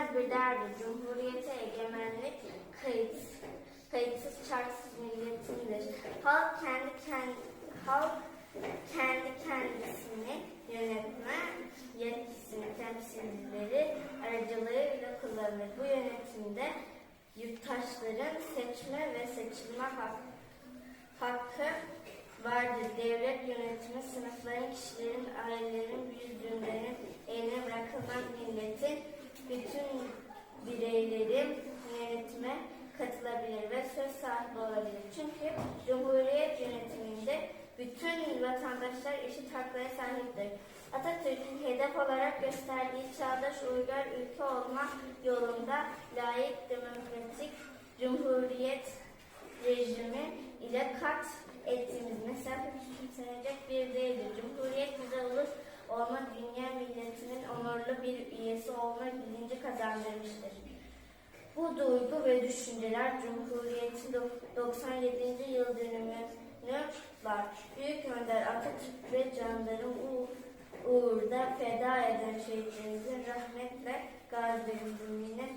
vazgeçilmez bir değerdir. Cumhuriyete egemenlik kayıt, kayıtsız şartsız milletindir. Halk kendi kendi halk kendi kendisini yönetme yetkisini temsilcileri aracılığıyla kullanır. Bu yönetimde yurttaşların seçme ve seçilme hak- hakkı vardır. Devlet yönetimi sınıfların, kişilerin, ailelerin, yüzünlerin eline bırakılmak milletin bütün bireylerin yönetime katılabilir ve söz sahibi olabilir. Çünkü Cumhuriyet yönetiminde bütün vatandaşlar eşit haklara sahiptir. Atatürk'ün hedef olarak gösterdiği çağdaş uygar ülke olma yolunda layık demokratik cumhuriyet rejimi ile kat ettiğimiz mesafe küçümsenecek bir değildir. Cumhuriyet bize ulus olma dünya milletinin onurlu bir üyesi olma bilinci kazandırmıştır. Bu duygu ve düşünceler Cumhuriyet'in dok- 97. yıl dönümünü var. Büyük Önder Atatürk ve canları u- uğurda feda eden şehitlerimizin rahmetle gazilerimizin minnet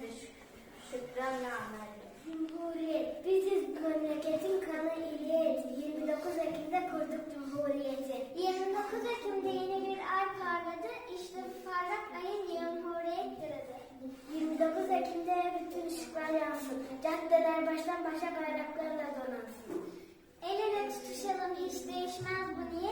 şükranla anarım. Cumhuriyet. Biziz memleketin kanı illiyeti. 29 Ekim'de kurduk Cumhuriyeti. 29 Ekim'de yeni bir ay parladı. İşte parlak ayın Cumhuriyettir adı. 29 Ekim'de bütün ışıklar yansın. Caddeler baştan başa bayraklarla donansın. El ele tutuşalım hiç değişmez bu niyet.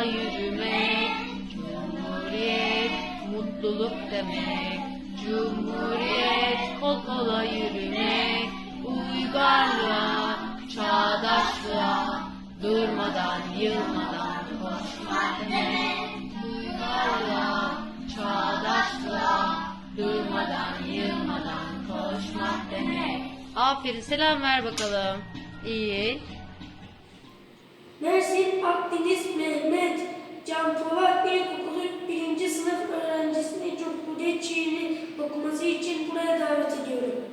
Kola yürümek. Cumhuriyet mutluluk demek. Cumhuriyet kol kola yürümek. Uygarlığa, çağdaşlığa, durmadan, yılmadan koşmak demek. Uygarlığa, çağdaşlığa, durmadan, yılmadan koşmak demek. Aferin selam ver bakalım. İyi. Mersin Akdeniz Mehmet Can Polat İlkokulu 1. sınıf öğrencisini Cumhuriyet şiirini okuması için buraya davet ediyorum.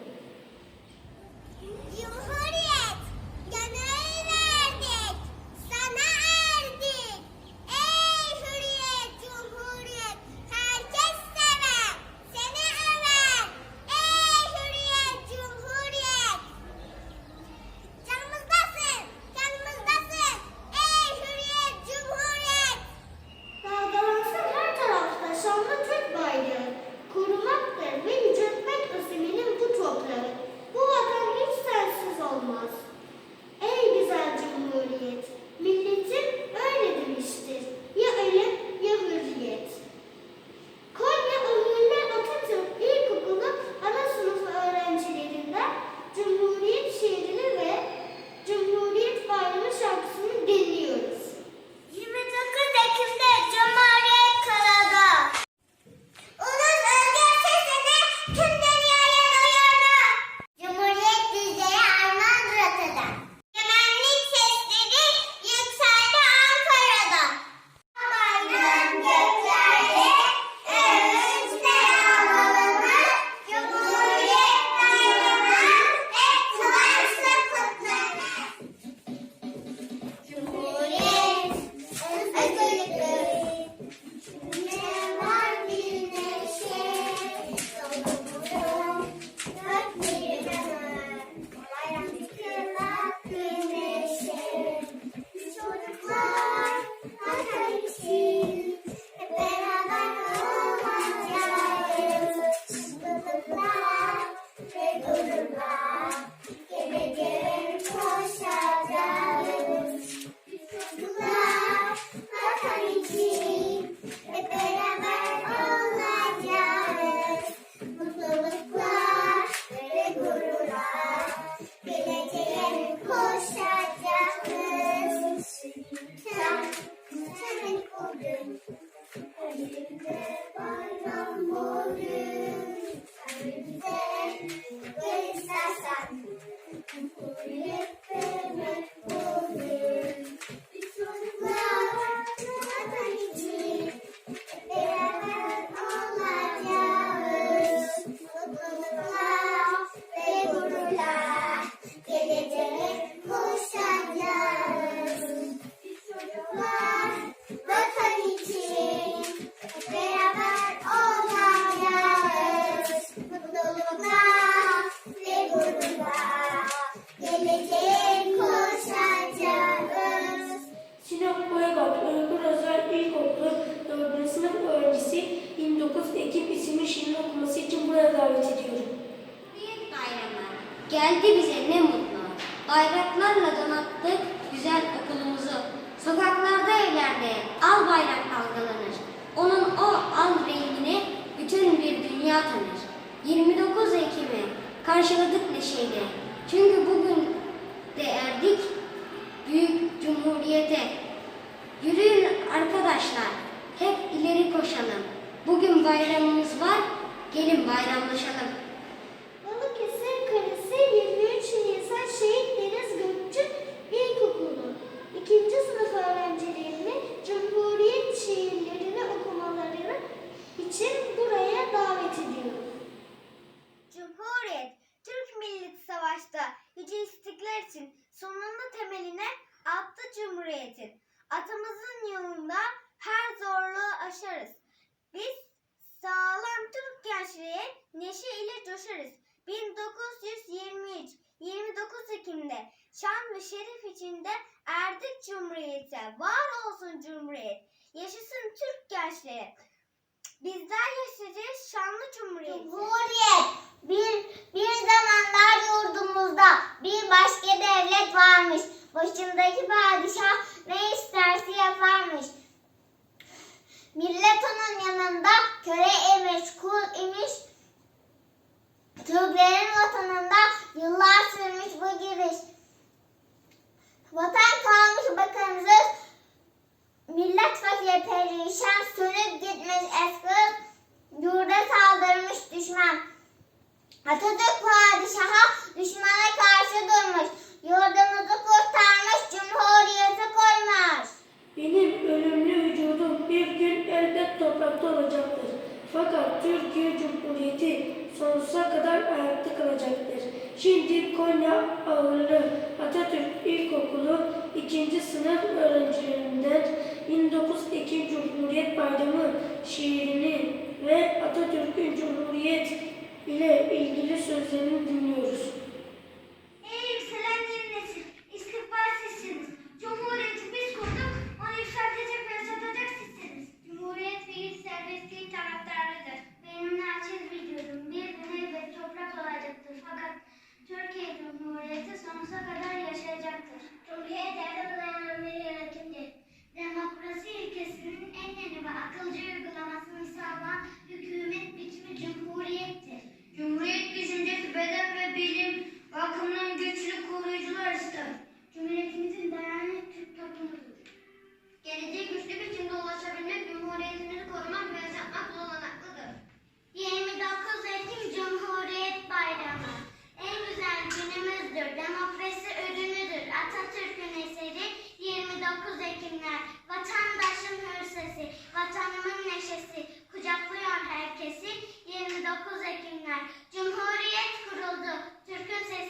Cumhuriyete. Yürüyün arkadaşlar, hep ileri koşalım. Bugün bayramımız var, gelin bayramlaşalım. Ve şeref içinde erdik Cumhuriyet'e. Var olsun Cumhuriyet. Yaşasın Türk gençliği. Bizler yaşayacağız şanlı Cumhuriyet. Cumhuriyet bir, bir zamanlar yurdumuzda bir başka devlet varmış. Başındaki padişah ne isterse yaparmış. Millet onun yanında köle imiş, kul imiş. Türklerin vatanında yıllar sürmüş bu giriş. Vatan kalmış bakımsız, millet fakir perişan, sönüp gitmiş eski yurda saldırmış düşman. Atatürk padişaha düşmana karşı durmuş, güçlü biçimde ulaşabilmek, cumhuriyetimizi korumak ve yaşatmak olanaklıdır. 29 Ekim Cumhuriyet Bayramı. En güzel günümüzdür, demokrasi ürünüdür. Atatürk'ün eseri 29 Ekimler. Vatandaşın hür sesi, vatanımın neşesi, kucaklıyor herkesi 29 Ekimler. Cumhuriyet kuruldu, Türk'ün sesi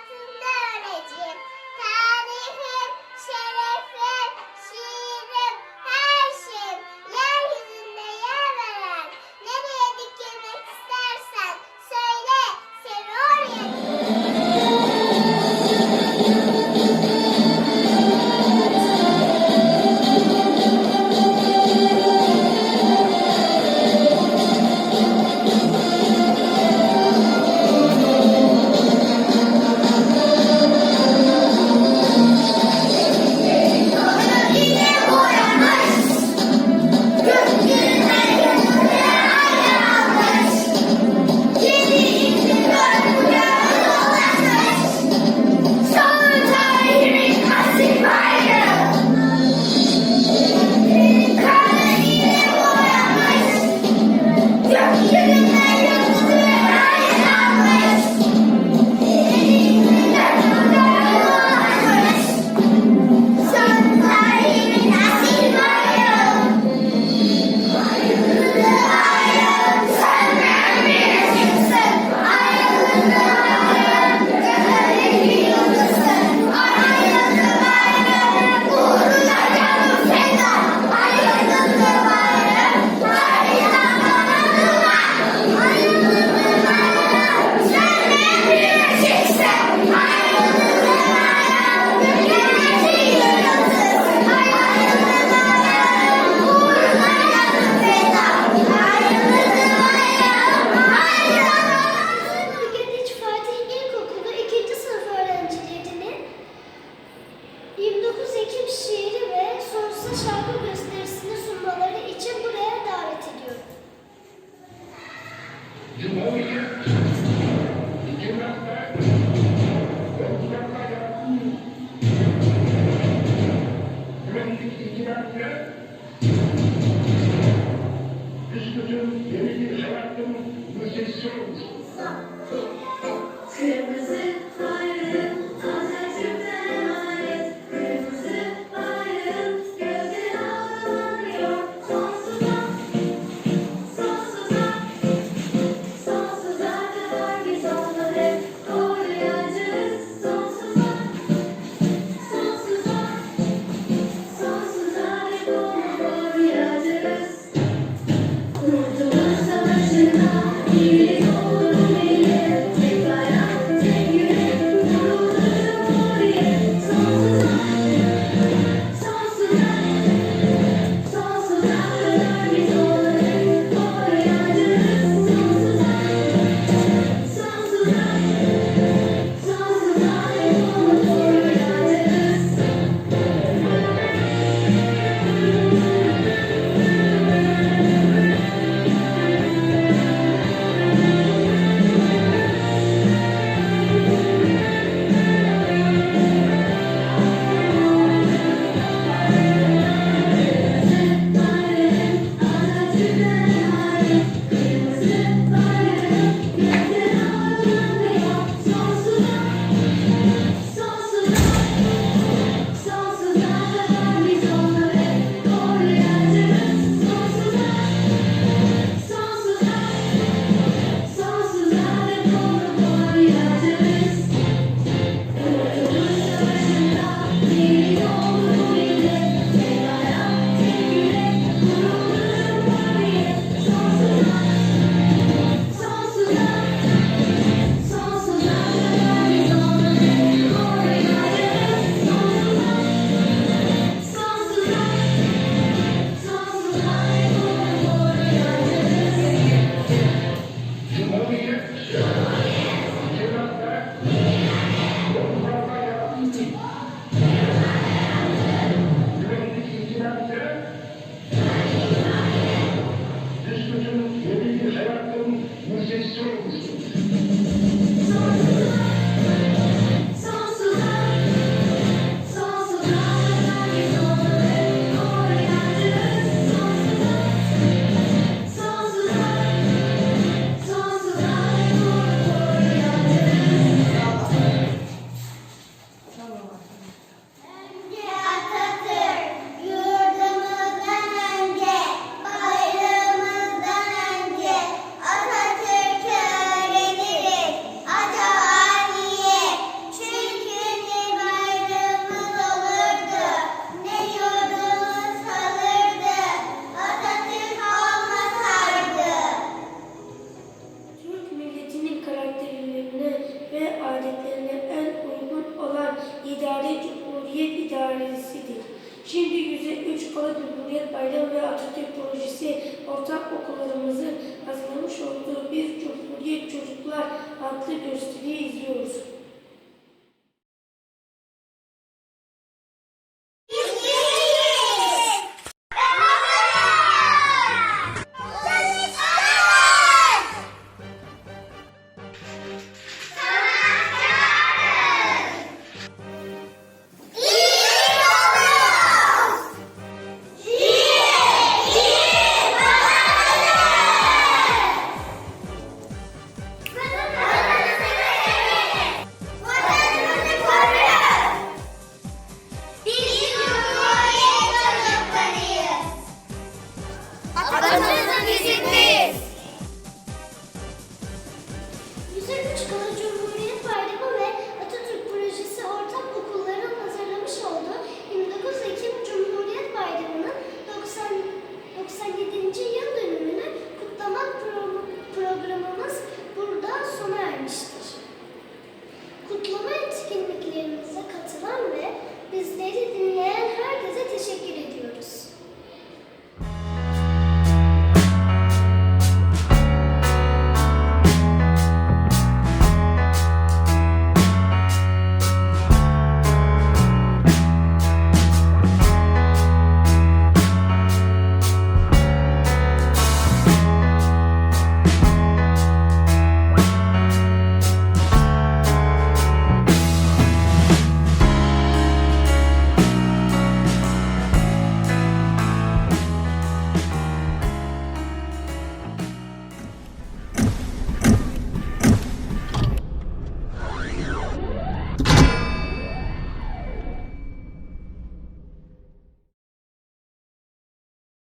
altında öleceğim. Tarihim, şerefim, Amen.